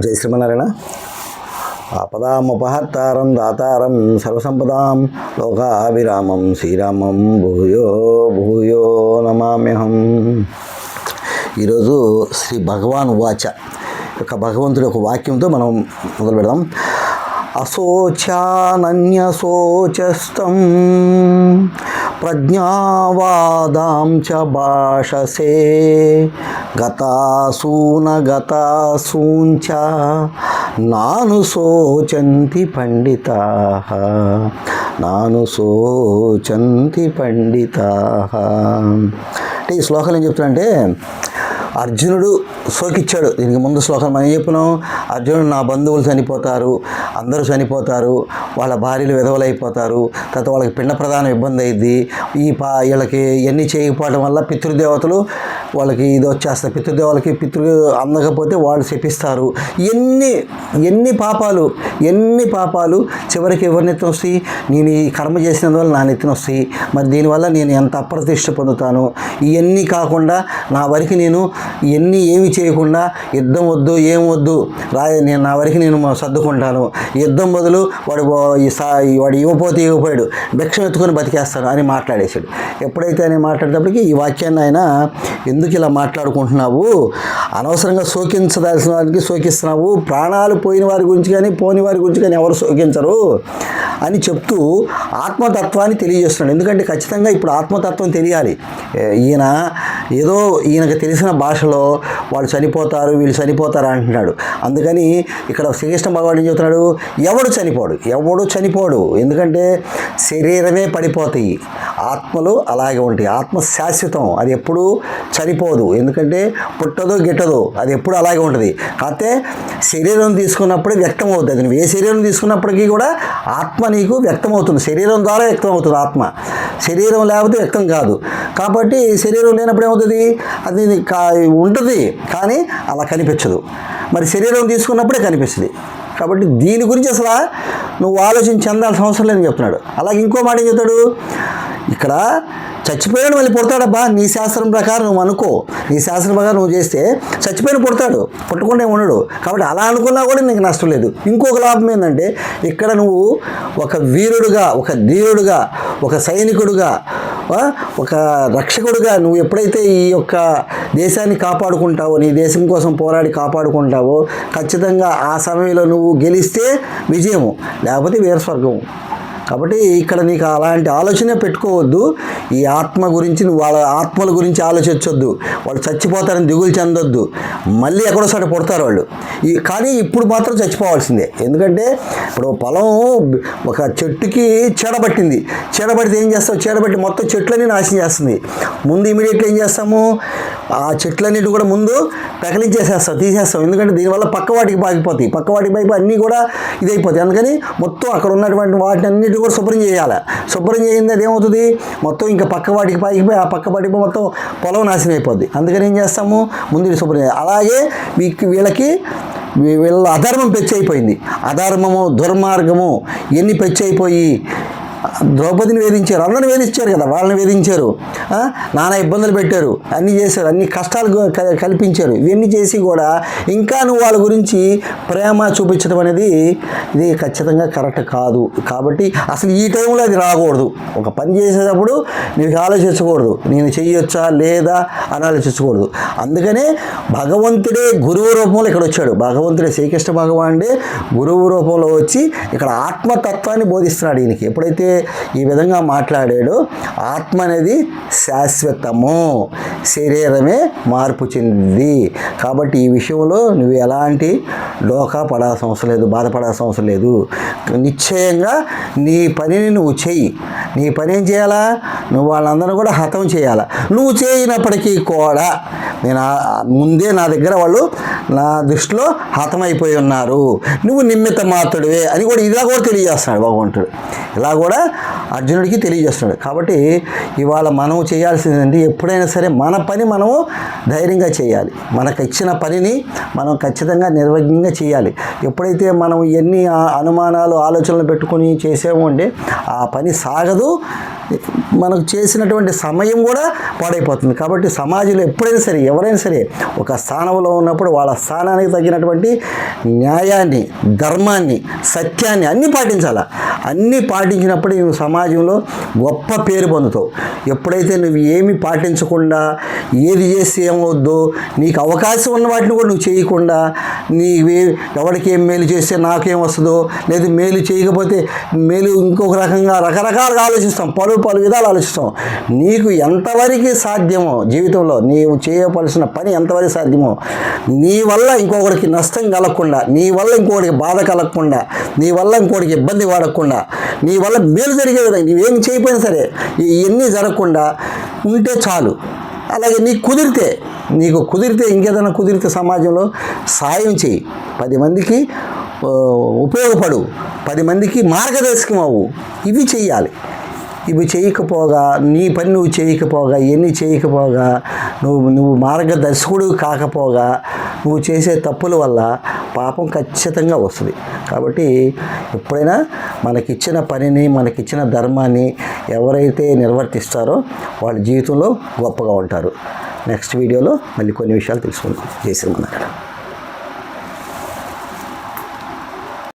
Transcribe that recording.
జై శ్రీమన్నారాయణ. ఆపదాముపహర్తారం దాతారం సర్వసంపదాం లోకావిరామం శ్రీరామం భూయో భూయో నమామ్యహం. ఈరోజు శ్రీ భగవాన్ వాచ యొక్క భగవంతుడి యొక్క వాక్యంతో మనం మొదలు పెడదాం. అశోచానన్యశోచస్తం ప్రజ్ఞావాదాం చ భాషసే గతాసూన గతాసూంచ నాను శోచంతి పండితా నాను శోచంతి పండితా అంటే ఈ శ్లోకాలు ఏం చెప్తున్నాడంటే అర్జునుడు శోకిచ్చాడు. దీనికి ముందు శ్లోకం మనం చెప్పినాం? అర్జునుడు నా బంధువులు చనిపోతారు అందరూ చనిపోతారు వాళ్ళ భార్యలు విధవలైపోతారు తర్వాత వాళ్ళకి పిండ ప్రధానం ఇబ్బంది అయింది ఈ పా వీళ్ళకి ఎన్ని చేయకపోవడం వల్ల పితృదేవతలు వాళ్ళకి ఇది వచ్చేస్తాయి. పితృదేవాలకి పితృ అందకపోతే వాళ్ళు శపిస్తారు. ఎన్ని ఎన్ని పాపాలు ఎన్ని పాపాలు చివరికి ఎవరి నెత్తిన వస్తాయి? నేను ఈ కర్మ చేసినందువల్ల నా నెత్తిన వస్తాయి. మరి దీనివల్ల నేను ఎంత అప్రతిష్ట పొందుతాను? ఇవన్నీ కాకుండా నా వరకు నేను ఇవన్నీ ఏమి చేయకుండా యుద్ధం వద్దు ఏం వద్దు రాయ నేను నా వరకు నేను సర్దుకుంటాను. యుద్ధం బదులు వాడు ఈ సా ఈ వాడు ఇవ్వపోతే ఇవ్వపోయాడు. భిక్షం ఎత్తుకొని బతికేస్తాను అని మాట్లాడేశాడు. ఎప్పుడైతే ఆయన మాట్లాడేటప్పటికి ఈ వాక్యాన్ని ఆయన ఎందుకు ఇలా మాట్లాడుకుంటున్నావు? అనవసరంగా శోకించదాల్సిన వారికి శోకిస్తున్నావు. ప్రాణాలు పోయిన వారి గురించి కానీ పోని వారి గురించి కానీ ఎవరు శోకించరు అని చెప్తూ ఆత్మతత్వాన్ని తెలియజేస్తున్నాడు. ఎందుకంటే ఖచ్చితంగా ఇప్పుడు ఆత్మతత్వం తెలియాలి. ఈయన ఏదో ఈయనకు తెలిసిన భాషలో వాళ్ళు చనిపోతారు వీళ్ళు చనిపోతారు అంటున్నాడు. అందుకని ఇక్కడ శ్రీకృష్ణ భగవాడు ఏం చెప్తున్నాడు? ఎవడు చనిపోడు? ఎవడు చనిపోడు? ఎందుకంటే శరీరమే పడిపోతాయి. ఆత్మలు అలాగే ఉంటాయి. ఆత్మ శాశ్వతం. అది ఎప్పుడు చనిపోదు. ఎందుకంటే పుట్టదో గిట్టదో అది ఎప్పుడు అలాగే ఉంటుంది. అయితే శరీరం తీసుకున్నప్పుడే వ్యక్తం అవుతుంది అది నువ్వు ఏ శరీరం తీసుకున్నప్పటికీ కూడా ఆత్మ నీకు వ్యక్తం అవుతుంది శరీరం ద్వారా వ్యక్తం అవుతుంది ఆత్మ. శరీరం లేకపోతే వ్యక్తం కాదు. కాబట్టి శరీరం లేనప్పుడు ఏమవుతుంది? అది కా ఉంటుంది కానీ అలా కనిపించదు. మరి శరీరం తీసుకున్నప్పుడే కనిపిస్తుంది. కాబట్టి దీని గురించి అసలు నువ్వు ఆలోచించి చెందాల్సిన అవసరం లేదని చెప్తున్నాడు. అలాగే ఇంకో మాట ఏం చెప్తాడు? ఇక్కడ చచ్చిపోయాడు మళ్ళీ పుడతాడబ్బా నీ శాస్త్రం ప్రకారం నువ్వు అనుకో. నీ శాస్త్రం ప్రకారం నువ్వు చేస్తే చచ్చిపోయిన పుడతాడు పుట్టకుండా ఉండడు. కాబట్టి అలా అనుకున్నా కూడా నీకు నష్టం లేదు. ఇంకొక లాభం ఏంటంటే ఇక్కడ నువ్వు ఒక వీరుడుగా ఒక ధీరుడుగా ఒక సైనికుడుగా ఒక రక్షకుడుగా నువ్వు ఎప్పుడైతే ఈ యొక్క దేశాన్ని కాపాడుకుంటావో నీ దేశం కోసం పోరాడి కాపాడుకుంటావో ఖచ్చితంగా ఆ సమయంలో నువ్వు గెలిస్తే విజయము లేకపోతే వీరస్వర్గము. కాబట్టి ఇక్కడ నీకు అలాంటి ఆలోచనే పెట్టుకోవద్దు. ఈ ఆత్మ గురించి నువ్వు వాళ్ళ ఆత్మల గురించి ఆలోచించొద్దు. వాళ్ళు చచ్చిపోతారని దిగులు చెందొద్దు. మళ్ళీ ఎక్కడోసారి పుడతారు వాళ్ళు. ఈ కానీ ఇప్పుడు మాత్రం చచ్చిపోవాల్సిందే. ఎందుకంటే ఇప్పుడు పొలం ఒక చెట్టుకి చెడబట్టింది. చెడబడితే ఏం చేస్తావు? చెడబట్టి మొత్తం చెట్లన్నీ నాశనం చేస్తుంది. ముందు ఇమీడియట్గా ఏం చేస్తాము? ఆ చెట్లన్నిటి కూడా ముందు పెకలించేసేస్తాం తీసేస్తాం. ఎందుకంటే దీనివల్ల పక్క వాటికి పాకిపోతాయి. పక్క వాటికి అన్నీ కూడా ఇదైపోతాయి. అందుకని మొత్తం అక్కడ ఉన్నటువంటి వాటిని అన్నిటి కూడా శుభ్రం చేయాలి. శుభ్రం చేయింది అది ఏమవుతుంది? మొత్తం ఇంకా పక్క వాటికి పాకిపోయి ఆ పక్క వాటికి మొత్తం పొలం నాశనం అయిపోద్ది. అందుకని ఏం చేస్తాము? ముందు శుభ్రం చేయాలి. అలాగే వీళ్ళకి వీళ్ళ అధర్మం పెచ్చి అయిపోయింది. అధర్మము దుర్మార్గము ఎన్ని పెచ్చి అయిపోయి ద్రౌపదిని వేధించారు. అందరిని వేధించారు కదా వాళ్ళని వేధించారు. నానా ఇబ్బందులు పెట్టారు. అన్నీ చేశారు. అన్ని కష్టాలు కల్పించారు. ఇవన్నీ చేసి కూడా ఇంకా నువ్వు వాళ్ళ గురించి ప్రేమ చూపించడం అనేది ఇది ఖచ్చితంగా కరెక్ట్ కాదు. కాబట్టి అసలు ఈ టైంలో అది రాకూడదు. ఒక పని చేసేటప్పుడు నీకు ఆలోచించకూడదు. నేను చేయొచ్చా లేదా అని ఆలోచించకూడదు. అందుకనే భగవంతుడే గురువు రూపంలో ఇక్కడ వచ్చాడు. భగవంతుడే శ్రీకృష్ణ భగవానుడే గురువు రూపంలో వచ్చి ఇక్కడ ఆత్మతత్వాన్ని బోధిస్తున్నాడు ఈయనకి. ఎప్పుడైతే ఈ విధంగా మాట్లాడాడో. ఆత్మ అనేది శాశ్వతము. శరీరమే మార్పు చెందింది. కాబట్టి ఈ విషయంలో నువ్వు ఎలాంటి డోకా పడాల్సిన అవసరం లేదు బాధపడాల్సిన అవసరం లేదు. నిశ్చయంగా నీ పనిని నువ్వు చెయ్యి. నీ పని ఏం చేయాలా? నువ్వు వాళ్ళందరూ కూడా హతం చేయాలా? నువ్వు చేయనప్పటికీ కూడా నేను ముందే నా దగ్గర వాళ్ళు నా దృష్టిలో హతమైపోయి ఉన్నారు. నువ్వు నిమిత్త మాతుడివే అని కూడా ఇలా కూడా తెలియజేస్తున్నాడు భగవంతుడు. ఇలా కూడా అర్జునుడికి తెలియజేస్తున్నాడు. కాబట్టి ఇవాళ మనం చేయాల్సిందంటే ఎప్పుడైనా సరే మన పని మనము ధైర్యంగా చేయాలి. మనకు ఇచ్చిన పనిని మనం ఖచ్చితంగా నిర్వజ్ఞంగా చేయాలి. ఎప్పుడైతే మనం ఎన్ని అనుమానాలు ఆలోచనలు పెట్టుకొని చేసాము అంటే ఆ పని సాగదు. మనకు చేసినటువంటి సమయం కూడా పాడైపోతుంది. కాబట్టి సమాజంలో ఎప్పుడైనా సరే ఎవరైనా సరే ఒక స్థానంలో ఉన్నప్పుడు వాళ్ళ స్థానానికి తగినటువంటి న్యాయాన్ని ధర్మాన్ని సత్యాన్ని అన్నీ పాటించాలా? అన్నీ పాటించినప్పుడు సమాజం సమాజంలో గొప్ప పేరు పొందుతావు. ఎప్పుడైతే నువ్వు ఏమి పాటించకుండా ఏది చేస్తే ఏమవుద్దో నీకు అవకాశం ఉన్న వాటిని కూడా నువ్వు చేయకుండా నీ ఎవరికి ఏం మేలు చేస్తే నాకేం వస్తుందో లేదు మేలు చేయకపోతే మేలు ఇంకొక రకంగా రకరకాలుగా ఆలోచిస్తాం. పలు పలు విధాలు ఆలోచిస్తాం. నీకు ఎంతవరకు సాధ్యమో జీవితంలో నీవు చేయవలసిన పని ఎంతవరకు సాధ్యమో నీ వల్ల ఇంకొకరికి నష్టం కలగకుండా నీ వల్ల ఇంకొకరికి బాధ కలగకుండా నీ వల్ల ఇంకొకరికి ఇబ్బంది పడకుండా నీ వల్ల మేలు జరిగే విధంగా నీవేం చేయకపోయినా సరే ఇవన్నీ జరగకుండా ఉంటే చాలు. అలాగే నీకు కుదిరితే నీకు కుదిరితే ఇంకేదైనా కుదిరితే సమాజంలో సాయం చేయి. పది మందికి ఉపయోగపడు. పది మందికి మార్గదర్శకం అవ్వు. ఇవి చేయాలి ఇవి చేయకపోగా నీ పని నువ్వు చేయకపోగా ఇవన్నీ చేయకపోగా నువ్వు నువ్వు మార్గదర్శకుడు కాకపోగా నువ్వు చేసే తప్పుల వల్ల పాపం ఖచ్చితంగా వస్తుంది. కాబట్టి ఎప్పుడైనా మనకిచ్చిన పనిని మనకిచ్చిన ధర్మాన్ని ఎవరైతే నిర్వర్తిస్తారో వాళ్ళ జీవితంలో గొప్పగా ఉంటారు. నెక్స్ట్ వీడియోలో మళ్ళీ కొన్ని విషయాలు తెలుసుకుందాం. జై శ్రీమన్నారాయణ.